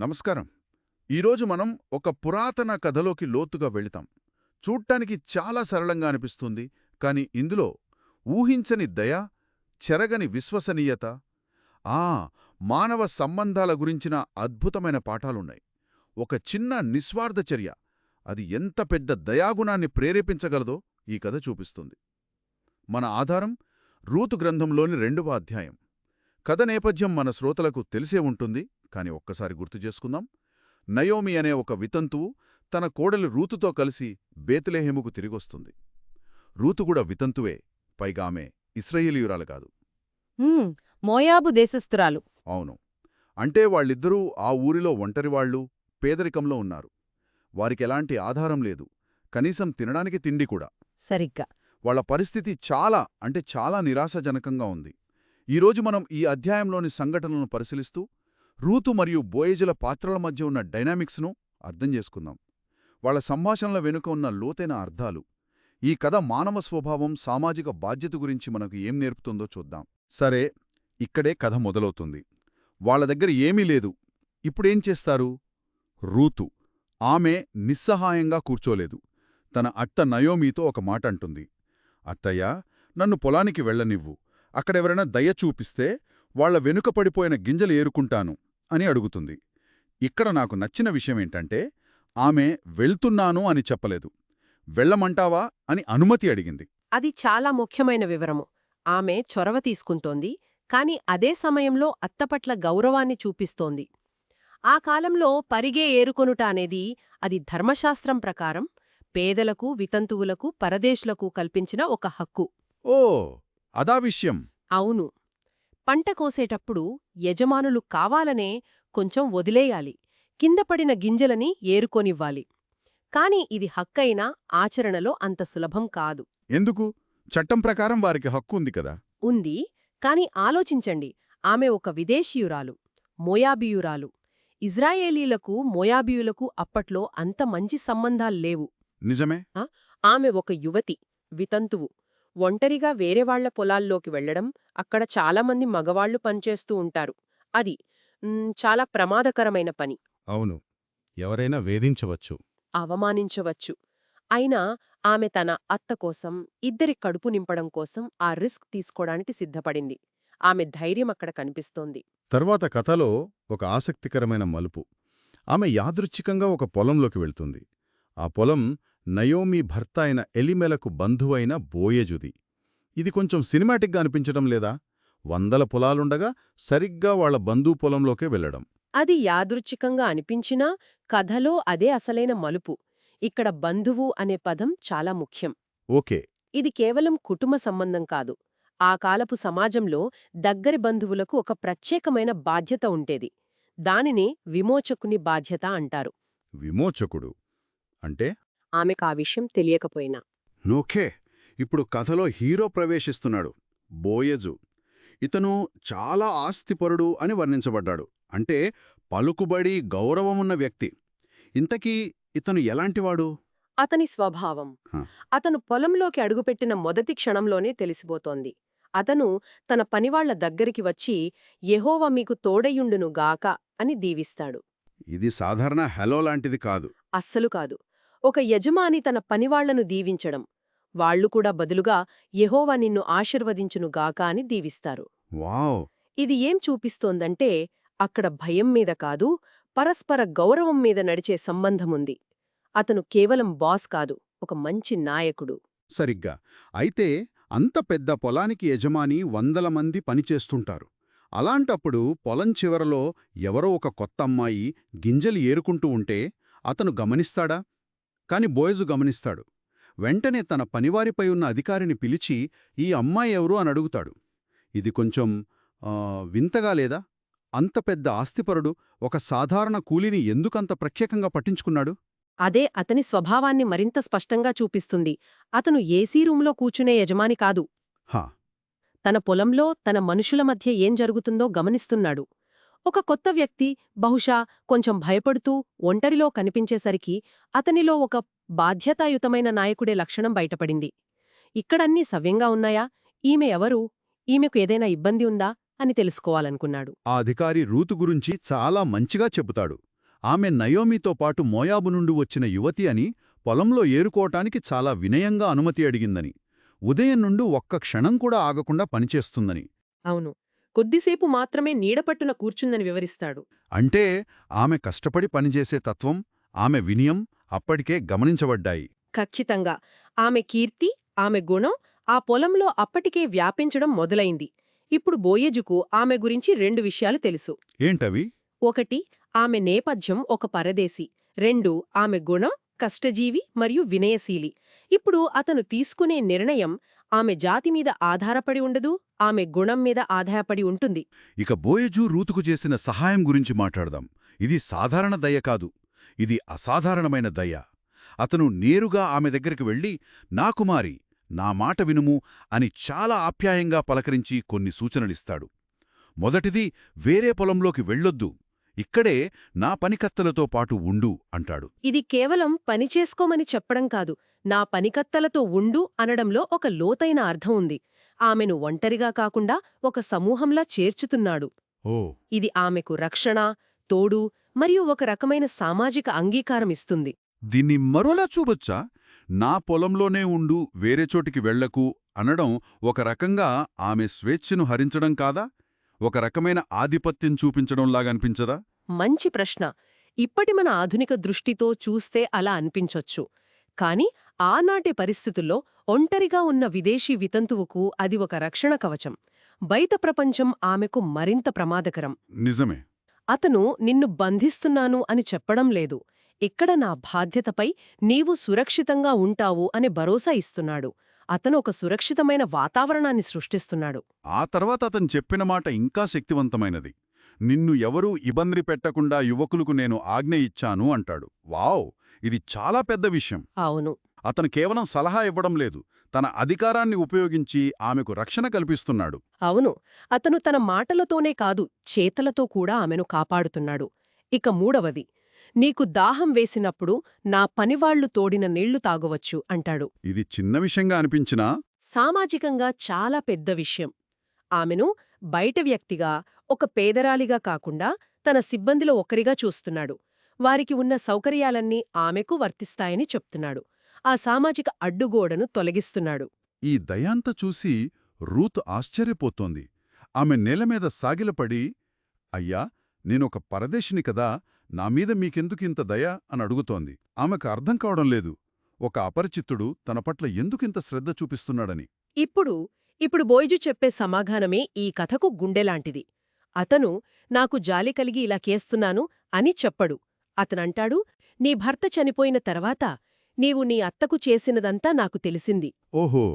నమస్కారం. ఈరోజు మనం ఒక పురాతన కథలోకి లోతుగా వెళితాం. చూడ్డానికి చాలా సరళంగా అనిపిస్తుంది కాని ఇందులో ఊహించని దయ చెరగని విశ్వసనీయత ఆ మానవ సంబంధాల గురించిన అద్భుతమైన పాఠాలున్నాయి. ఒక చిన్న నిస్వార్థ చర్య అది ఎంత పెద్ద దయాగుణాన్ని ప్రేరేపించగలదో ఈ కథ చూపిస్తుంది. మన ఆధారం రూతు గ్రంథంలోని రెండవ అధ్యాయం. కథ నేపథ్యం మన శ్రోతలకు తెలిసే ఉంటుంది. కాని ఒక్కసారి గుర్తు చేసుకుందాం. నయోమి అనే ఒక వితంతువు తన కోడలి రూతుతో కలిసి బేతులేహెముకు తిరిగొస్తుంది. రూతు కూడా వితంతువే పైగా ఆమె ఇస్రాయేలీయురాలు కాదు. మోయాబు దేశస్థురాలు. అవును. అంటే వాళ్ళిద్దరూ ఆ ఊరిలో ఒంటరివాళ్ళు పేదరికంలో ఉన్నారు. వారికెలాంటి ఆధారం లేదు. కనీసం తినడానికి తిండి కూడా. సరిగ్గా. వాళ్ళ పరిస్థితి చాలా అంటే చాలా నిరాశాజనకంగా ఉంది. ఈరోజు మనం ఈ అధ్యాయంలోని సంఘటనలను పరిశీలిస్తూ రూతు మరియు బోయేజుల పాత్రల మధ్య ఉన్న డైనామిక్స్ను అర్థం చేసుకుందాం. వాళ్ళ సంభాషణల వెనుక ఉన్న లోతైన అర్థాలు. ఈ కథ మానవ స్వభావం సామాజిక బాధ్యత గురించి మనకు ఏం నేర్పుతుందో చూద్దాం. సరే ఇక్కడే కథ మొదలవుతుంది. వాళ్ళ దగ్గర ఏమీ లేదు. ఇప్పుడేం చేస్తారు? రూతు ఆమె నిస్సహాయంగా కూర్చోలేదు. తన అత్త నయోమీతో ఒక మాట అంటుంది. అత్తయ్యా నన్ను పొలానికి వెళ్ళనివ్వు. అక్కడెవరైనా దయ చూపిస్తే వాళ్ళ వెనుక పడిపోయిన గింజలు ఏరుకుంటాను. అని అడుగుతుంది. ఇక్కడ నాకు నచ్చిన విషయమేంటంటే ఆమె వెళ్తున్నాను అని చెప్పలేదు. వెళ్ళమంటావా అని అనుమతి అడిగింది. అది చాలా ముఖ్యమైన వివరము. ఆమె చొరవ తీసుకుంటోంది కాని అదే సమయంలో అత్తపట్ల గౌరవాన్ని చూపిస్తోంది. ఆ కాలంలో పరిగే ఏరుకొనుట అనేది అది ధర్మశాస్త్రం ప్రకారం పేదలకు వితంతువులకు పరదేశులకు కల్పించిన ఒక హక్కు. ఓ అదా విషయం. అవును. పంట కోసేటప్పుడు యజమానులు కావాలనే కొంచెం వదిలేయాలి. కింద పడిన గింజలని ఏరుకొనివ్వాలి. కాని ఇది హక్కైనా ఆచరణలో అంత సులభం కాదు. ఎందుకు? చట్టం ప్రకారం వారికి హక్కు ఉంది కదా. ఉంది. కాని ఆలోచించండి. ఆమె ఒక విదేశీయురాలు మోయాబియురాలు. ఇజ్రాయేలీలకు మోయాబియులకు అప్పట్లో అంత మంచి సంబంధాల్లేవు నిజమే? ఆమె ఒక యువతి వితంతువు. ఒంటరిగా వేరేవాళ్ళ పొలాల్లోకి వెళ్ళడం అక్కడ చాలామంది మగవాళ్ళు పనిచేస్తూ ఉంటారు. అది చాలా ప్రమాదకరమైన పని. అవును. ఎవరైనా వేధించవచ్చు. అవమానించవచ్చు. అయినా ఆమె తన అత్త కోసం ఇద్దరి కడుపు నింపడం కోసం ఆ రిస్క్ తీసుకోవడానికి సిద్ధపడింది. ఆమె ధైర్యం అక్కడ కనిపిస్తోంది. తర్వాత కథలో ఒక ఆసక్తికరమైన మలుపు. ఆమె యాదృచ్ఛికంగా ఒక పొలంలోకి వెళ్తుంది. ఆ పొలం నయోమి భర్త అయిన ఎలిమెలకు బంధువైన బోయజుది. ఇది కొంచెం సినిమాటిక్గా అనిపించడం లేదా? వందల పొలాలుండగా సరిగ్గా వాళ్ళ బంధువు పొలంలోకే వెళ్ళడం అది యాదృచ్ఛికంగా అనిపించినా కథలో అదే అసలైన మలుపు. ఇక్కడ బంధువు అనే పదం చాలా ముఖ్యం. ఓకే. ఇది కేవలం కుటుంబ సంబంధం కాదు. ఆ కాలపు సమాజంలో దగ్గరి బంధువులకు ఒక ప్రత్యేకమైన బాధ్యత ఉండేది. దానిని విమోచకుని బాధ్యత అంటారు. విమోచకుడు. అంటే? ఆమెకా విషయం తెలియకపోయినా. నోకే ఇప్పుడు కథలో హీరో ప్రవేశిస్తున్నాడు బోయజు. ఇతను చాలా ఆస్తిపరుడు అని వర్ణించబడ్డాడు. అంటే పలుకుబడి గౌరవమున్న వ్యక్తి. ఇంతకీ ఇతను ఎలాంటివాడు? అతని స్వభావం. అతను పొలంలోకి అడుగుపెట్టిన మొదటి క్షణంలోనే తెలిసిపోతోంది. అతను తన పనివాళ్ళ దగ్గరికి వచ్చి యెహోవా మీకు తోడయుండును గాక అని దీవిస్తాడు. ఇది సాధారణ హెలో లాంటిది కాదు. అస్సలు కాదు. ఒక యజమాని తన పనివాళ్ళను దీవించడం. వాళ్ళు కూడా బదులుగా యెహోవా నిన్ను ఆశీర్వదించును గాక అని దీవిస్తారు. వావ్! ఇది ఏం చూపిస్తోందంటే అక్కడ భయం మీద కాదు పరస్పర గౌరవం మీద నడిచే సంబంధముంది. అతను కేవలం బాస్ కాదు ఒక మంచి నాయకుడు. సరిగ్గా. అయితే అంత పెద్ద పొలానికి యజమాని వందల మంది పనిచేస్తుంటారు అలాంటప్పుడు పొలం చివరలో ఎవరో ఒక కొత్త అమ్మాయి గింజలు ఏరుకుంటూ ఉంటే అతను గమనిస్తాడా? కాని బోయజు గమనిస్తాడు. వెంటనే తన పనివారిపై ఉన్న అధికారిని పిలిచి ఈ అమ్మాయి ఎవరు? అని అడుగుతాడు. ఇది కొంచెం వింతగా లేదా? అంత పెద్ద ఆస్తిపరుడు ఒక సాధారణ కూలిని ఎందుకంత ప్రత్యేకంగా పట్టించుకున్నాడు? అదే అతని స్వభావాన్ని మరింత స్పష్టంగా చూపిస్తుంది. అతను ఏసీ రూంలో కూర్చునే యజమాని కాదు. హా. తన పొలంలో తన మనుషుల మధ్య ఏం జరుగుతుందో గమనిస్తున్నాడు. ఒక కొత్త వ్యక్తి బహుశా కొంచెం భయపడుతూ ఒంటరిలో కనిపించేసరికి అతనిలో ఒక బాధ్యతాయుతమైన నాయకుడే లక్షణం బయటపడింది. ఇక్కడన్నీ సవ్యంగా ఉన్నాయా? ఈమె ఎవరు? ఈమెకు ఏదైనా ఇబ్బంది ఉందా? అని తెలుసుకోవాలనుకున్నాడు. ఆ అధికారి రూతు గురించి చాలా మంచిగా చెబుతాడు. ఆమె నయోమితో పాటు మోయాబు నుండి వచ్చిన యువతి అని పొలంలో ఏరుకోవటానికి చాలా వినయంగా అనుమతి అడిగిందని. ఉదయం నుండి ఒక్క క్షణం కూడా ఆగకుండా పనిచేస్తుందని. అవును. కొద్దిసేపు మాత్రమే నీడపట్టున కూర్చుందని వివరిస్తాడు. అంటే ఆమె కష్టపడి పనిచేసే తత్వం ఆమె వినయం అప్పటికే గమనించబడ్డాయి. ఖచ్చితంగా. ఆమె కీర్తి ఆమె గుణం ఆ పొలంలో అప్పటికే వ్యాపించడం మొదలైంది. ఇప్పుడు బోయేజుకు ఆమె గురించి రెండు విషయాలు తెలుసు. ఏంటవి? ఒకటి ఆమె నేపథ్యం ఒక పరదేశి. రెండు ఆమె గుణం కష్టజీవి మరియు వినయశీలి. ఇప్పుడు అతను తీసుకునే నిర్ణయం ఆమె జాతి మీద ఆధారపడి ఉండదు ఆమె గుణం మీద ఆధారపడి ఉంటుంది. ఇక బోయజూ రూతుకు చేసిన సహాయం గురించి మాట్లాడదాం. ఇది సాధారణ దయ కాదు. ఇది అసాధారణమైన దయ. అతను నేరుగా ఆమె దగ్గరికి వెళ్ళి నా కుమారి నా మాట వినుము అని చాలా ఆప్యాయంగా పలకరించి కొన్ని సూచనలిస్తాడు. మొదటిది వేరే పొలంలోకి వెళ్ళొద్దు. ఇక్కడే నా పనికత్తలతో పాటు ఉండు అంటాడు. ఇది కేవలం పని చేసుకోమని చెప్పడం కాదు నా పనికత్తలతో ఉండు అనడంలో ఒక లోతైన అర్థం ఉంది. ఆమెను ఒంటరిగా కాకుండా ఒక సమూహంలా చేర్చుతున్నాడు. ఓ. ఇది ఆమెకు రక్షణ తోడు మరియు ఒక రకమైన సామాజిక అంగీకారం ఇస్తుంది. దీన్ని మరోలా చూడొచ్చా? నా పొలంలోనే ఉండు వేరే చోటికి వెళ్ళకు అనడం ఒక రకంగా ఆమె స్వేచ్ఛను హరించడం కాదా? ఒక రకమైన ఆధిపత్యం చూపించడంలాగా అనిపించదా? మంచి ప్రశ్న. ఇప్పటి మన ఆధునిక దృష్టితో చూస్తే అలా అనిపించొచ్చు. కాని ఆనాటి పరిస్థితుల్లో ఒంటరిగా ఉన్న విదేశీ వితంతువుకు అది ఒక రక్షణ కవచం. బయట ప్రపంచం ఆమెకు మరింత ప్రమాదకరం. నిజమే. అతను నిన్ను బంధిస్తున్నాను అని చెప్పడం లేదు. ఇక్కడ నా బాధ్యతపై నీవు సురక్షితంగా ఉంటావు అని భరోసా ఇస్తున్నాడు. అతను ఒక సురక్షితమైన వాతావరణాన్ని సృష్టిస్తున్నాడు. ఆ తర్వాత అతను చెప్పిన మాట ఇంకా శక్తివంతమైనది. నిన్ను ఎవరూ ఇబ్బంది పెట్టకుండా యువకులకు నేను ఆజ్ఞ ఇచ్చాను అంటాడు. వావ్! ఇది చాలా పెద్ద విషయం. అవును. అతను కేవలం సలహా ఇవ్వడం లేదు. తన అధికారాన్ని ఉపయోగించి ఆమెకు రక్షణ కల్పిస్తున్నాడు. అవును. అతను తన మాటలతోనే కాదు చేతలతో కూడా ఆమెను కాపాడుతున్నాడు. ఇక మూడవది నీకు దాహం వేసినప్పుడు నా పనివాళ్ళు తోడిన నీళ్ళు తాగవచ్చు అంటాడు. ఇది చిన్న విషయంగా అనిపించినా సామాజికంగా చాలా పెద్ద విషయం. ఆమెను బయట వ్యక్తిగా ఒక పేదరాలిగా కాకుండా తన సిబ్బందిలో ఒకరిగా చూస్తున్నాడు. వారికి ఉన్న సౌకర్యాలన్నీ ఆమెకు వర్తిస్తాయని చెప్తున్నాడు. ఆ సామాజిక అడ్డుగోడను తొలగిస్తున్నాడు. ఈ దయాంత చూసి రూత్ ఆశ్చర్యపోతోంది. ఆమె నేలమీద సాగిలపడి అయ్యా నేనొక పరదేశిని కదా నామీద మీకెందుకింత దయ? అని అడుగుతోంది. ఆమెకు అర్థం కావడం లేదు. ఒక అపరిచితుడు తన పట్ల ఎందుకింత శ్రద్ధ చూపిస్తున్నాడని. ఇప్పుడు ఇప్పుడు బోయ్జు చెప్పే సమాధానమే ఈ కథకు గుండెలాంటిది అతను నాకు జాలి కలిగి ఇలా కేస్తున్నాను అని చెప్పడు. అతనంటాడు నీ భర్త చనిపోయిన తర్వాత నీవు నీ అత్తకు చేసినదంతా నాకు తెలిసింది. ఓహో!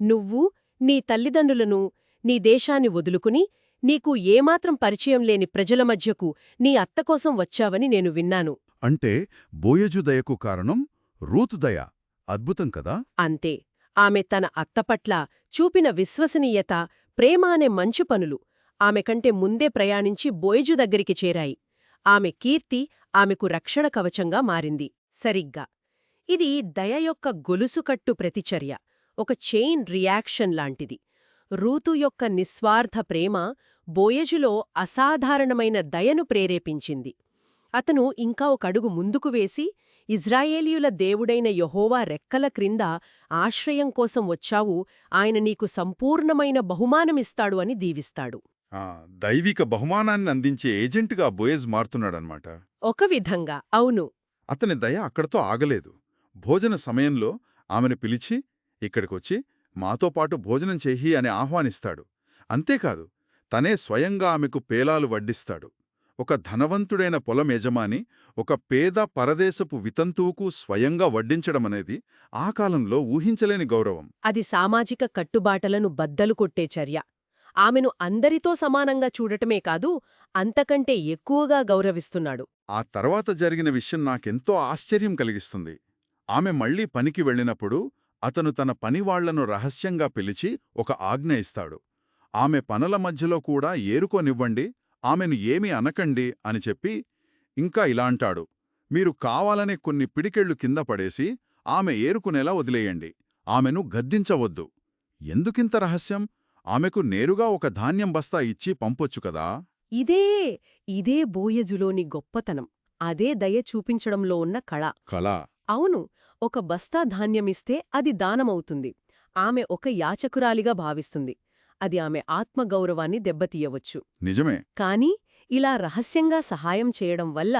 నువ్వు నీ తల్లిదండ్రులను నీ దేశాన్ని వదులుకుని నీకు ఏమాత్రం పరిచయం లేని ప్రజల మధ్యకు నీ అత్తకోసం వచ్చావని నేను విన్నాను. అంటే బోయజు దయకు కారణం రూతు దయ. అద్భుతం కదా? అంతే. ఆమె తన అత్తపట్ల చూపిన విశ్వసనీయత ప్రేమ అనే మంచి పనులు. ఆమె కంటే ముందే ప్రయాణించి బోయజు దగ్గరికి చేరాయి. ఆమె కీర్తి ఆమెకు రక్షణ కవచంగా మారింది. సరిగ్గా. ఇది దయ యొక్క గొలుసుకట్టు ప్రతిచర్య. ఒక చైన్ రియాక్షన్ లాంటిది. రూతు యొక్క నిస్వార్థ ప్రేమ బోయజులో అసాధారణమైన దయను ప్రేరేపించింది. అతను ఇంకా ఒక అడుగు ముందుకు వేసి ఇజ్రాయేలీయుల దేవుడైన యెహోవా రెక్కల క్రింద ఆశ్రయం కోసం వచ్చావు ఆయన నీకు సంపూర్ణమైన బహుమానమిస్తాడు అని దీవిస్తాడు. దైవిక బహుమానాన్ని అందించే ఏజెంట్గా బోయజ్ మారుతున్నాడనమాట ఒక విధంగా అవును. అతని దయ అక్కడతో ఆగలేదు. భోజన సమయంలో ఆమెను పిలిచి ఇక్కడికొచ్చి మాతో పాటు భోజనం చెయ్యి అని ఆహ్వానిస్తాడు. అంతేకాదు తనే స్వయంగా ఆమెకు పేలాలు వడ్డిస్తాడు. ఒక ధనవంతుడైన పొలం యజమాని ఒక పేద పరదేశపు వితంతువుకు స్వయంగా వడ్డించడమనేది ఆ కాలంలో ఊహించలేని గౌరవం. అది సామాజిక కట్టుబాటలను బద్దలు కొట్టే చర్య. ఆమెను అందరితో సమానంగా చూడటమే కాదు అంతకంటే ఎక్కువగా గౌరవిస్తున్నాడు. ఆ తర్వాత జరిగిన విషయం నాకెంతో ఆశ్చర్యం కలిగిస్తుంది. ఆమె మళ్ళీ పనికి వెళ్ళినప్పుడు అతను తన పనివాళ్ళను రహస్యంగా పిలిచి ఒక ఆజ్ఞ ఇస్తాడు. ఆమె పనుల మధ్యలో కూడా ఏరుకోనివ్వండి ఆమెను ఏమీ అనకండి అని చెప్పి ఇంకా ఇలా అంటాడు. మీరు కావాలనే కొన్ని పిడికెళ్ళు కింద పడేసి ఆమె ఏరుకునేలా వదిలేయండి ఆమెను గద్దించవద్దు. ఎందుకింత రహస్యం? ఆమెకు నేరుగా ఒక ధాన్యం బస్తా ఇచ్చి పంపొచ్చు కదా? ఇదే ఇదే బోయజులోని గొప్పతనం. అదే దయ చూపించడంలో ఉన్న కళ. కళ. అవును ఒక బస్తా ధాన్యమిస్తే అది దానమవుతుంది. ఆమె ఒక యాచకురాలిగా భావిస్తుంది. అది ఆమె ఆత్మగౌరవాన్ని దెబ్బతీయవచ్చు. నిజమే. కాని ఇలా రహస్యంగా సహాయం చేయడం వల్ల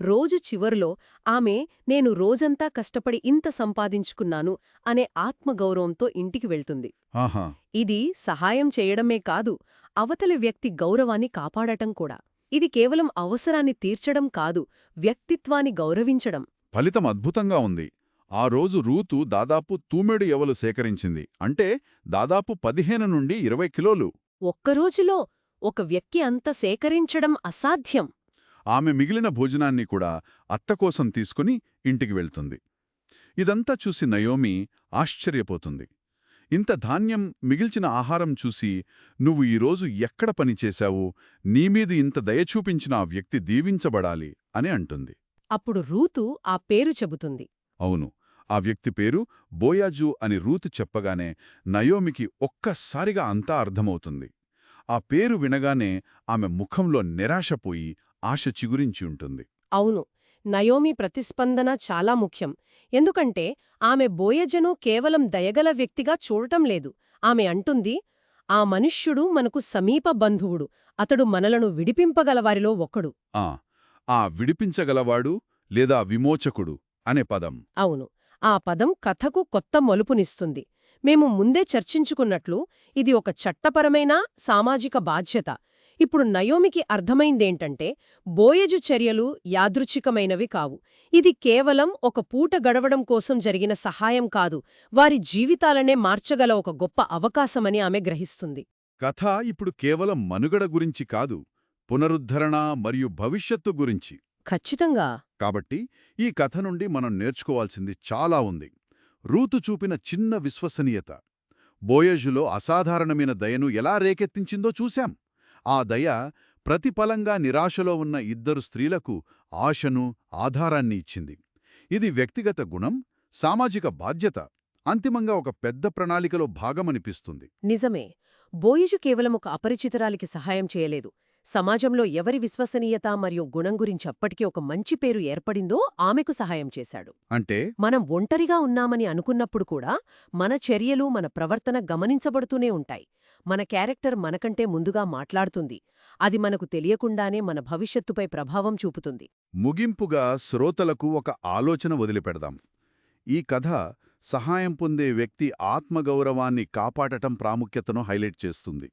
రోజు చివర్లో ఆమె నేను రోజంతా కష్టపడి ఇంత సంపాదించుకున్నాను అనే ఆత్మగౌరవంతో ఇంటికి వెళ్తుంది. ఇది సహాయం చేయడమే కాదు అవతలి వ్యక్తి గౌరవాన్ని కాపాడటం కూడా. ఇది కేవలం అవసరాన్ని తీర్చడం కాదు వ్యక్తిత్వాన్ని గౌరవించడం. ఫలితం అద్భుతంగా ఉంది. ఆ రోజు రూతు దాదాపు తూమెడు ఎవలు సేకరించింది? అంటే దాదాపు పదిహేను నుండి ఇరవై కిలోలు. ఒక్కరోజులో ఒక వ్యక్తి అంత సేకరించడం అసాధ్యం. ఆమె మిగిలిన భోజనాన్ని కూడా అత్తకోసం తీసుకుని ఇంటికి వెళ్తుంది. ఇదంతా చూసి నయోమి ఆశ్చర్యపోతుంది. ఇంత ధాన్యం మిగిల్చిన ఆహారం చూసి నువ్వు ఈరోజు ఎక్కడ పనిచేశావు నీమీది ఇంత దయ చూపించిన ఆ వ్యక్తి దీవించబడాలి అని అంటుంది. అప్పుడు రూతు ఆ పేరు చెబుతుంది. అవును ఆ వ్యక్తి పేరు బోయాజు అని రూతు చెప్పగానే నయోమికి ఒక్కసారిగా అంతా అర్థమవుతుంది. ఆ పేరు వినగానే ఆమె ముఖంలో నిరాశపోయి ఆశ చిగురించి ఉంటుంది. అవును నయోమి ప్రతిస్పందన చాలా ముఖ్యం. ఎందుకంటే ఆమె బోయజను కేవలం దయగల వ్యక్తిగా చూడటం లేదు. ఆమె అంటుంది ఆ మనుష్యుడు మనకు సమీప బంధువుడు. అతడు మనలను విడిపింపగలవారిలో ఒకడు. ఆ ఆ విడిపించగలవాడు లేదా విమోచకుడు అనే పదం. అవును ఆ పదం కథకు కొత్త మలుపునిస్తుంది. మేము ముందే చర్చించుకున్నట్లు ఇది ఒక చట్టపరమైన సామాజిక బాధ్యత. ఇప్పుడు నయోమికి అర్థమైందేంటంటే బోయజు చర్యలు యాదృచ్ఛికమైనవి కావు. ఇది కేవలం ఒక పూట గడవడం కోసం జరిగిన సహాయం కాదు వారి జీవితాలనే మార్చగల ఒక గొప్ప అవకాశమని ఆమె గ్రహిస్తుంది. కథ ఇప్పుడు కేవలం మనుగడ గురించి కాదు పునరుద్ధరణ మరియు భవిష్యత్తు గురించి. ఖచ్చితంగా. కాబట్టి ఈ కథ నుండి మనం నేర్చుకోవాల్సింది చాలా ఉంది. రూతు చూపిన చిన్న విశ్వసనీయత. బోయజులో అసాధారణమైన దయను ఎలా రేకెత్తించిందో చూశాం. ఆ దయ ప్రతిఫలంగా నిరాశలో ఉన్న ఇద్దరు స్త్రీలకు ఆశను ఆధారాన్ని ఇచ్చింది. ఇది వ్యక్తిగత గుణం సామాజిక బాధ్యత అంతిమంగా ఒక పెద్ద ప్రణాళికలో భాగమనిపిస్తుంది. నిజమే. బోయిజు కేవలం ఒక అపరిచితురాలికి సహాయం చేయలేదు. సమాజంలో ఎవరి విశ్వసనీయత మరియు గుణం గురించి అప్పటికే ఒక మంచి పేరు ఏర్పడిందో ఆమెకు సహాయం చేశాడు. అంటే? మనం ఒంటరిగా ఉన్నామని అనుకున్నప్పుడు కూడా మన చర్యలు మన ప్రవర్తన గమనించబడుతూనే ఉంటాయి. మన క్యారెక్టర్ మనకంటే ముందుగా మాట్లాడుతుంది. అది మనకు తెలియకుండానే మన భవిష్యత్తుపై ప్రభావం చూపుతుంది. ముగింపుగా శ్రోతలకు ఒక ఆలోచన వదిలిపెడదాం. ఈ కథ సహాయం పొందే వ్యక్తి ఆత్మగౌరవాన్ని కాపాడటం ప్రాముఖ్యతను హైలైట్ చేస్తుంది.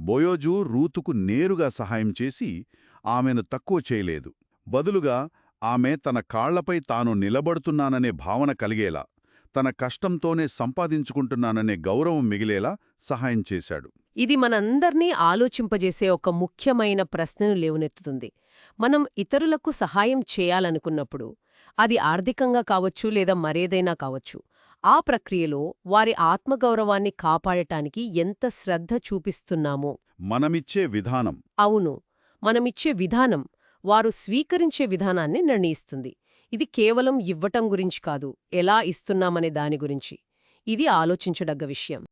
బోయోజు రూతుకు నేరుగా సహాయం చేసి ఆమెను తక్కువ చేయలేదు. బదులుగా ఆమె తన కాళ్ళపై తాను నిలబడుతున్నాననే భావన కలిగేలా తన కష్టంతోనే సంపాదించుకుంటున్నాననే గౌరవం మిగిలేలా సహాయం చేశాడు. ఇది మనందర్నీ ఆలోచింపజేసే ఒక ముఖ్యమైన ప్రశ్నను లేవనెత్తుతుంది. మనం ఇతరులకు సహాయం చేయాలనుకున్నప్పుడు అది ఆర్థికంగా కావచ్చు లేదా మరేదైనా కావచ్చు ఆ ప్రక్రియలో వారి ఆత్మగౌరవాన్ని కాపాడటానికి ఎంత శ్రద్ధ చూపిస్తున్నామో. మనమిచ్చే విధానం. అవును. మనమిచ్చే విధానం వారు స్వీకరించే విధానాన్ని నిర్ణయిస్తుంది. ఇది కేవలం ఇవ్వటం గురించి కాదు ఎలా ఇస్తున్నామనే దాని గురించి. ఇది ఆలోచించదగ్గ విషయం.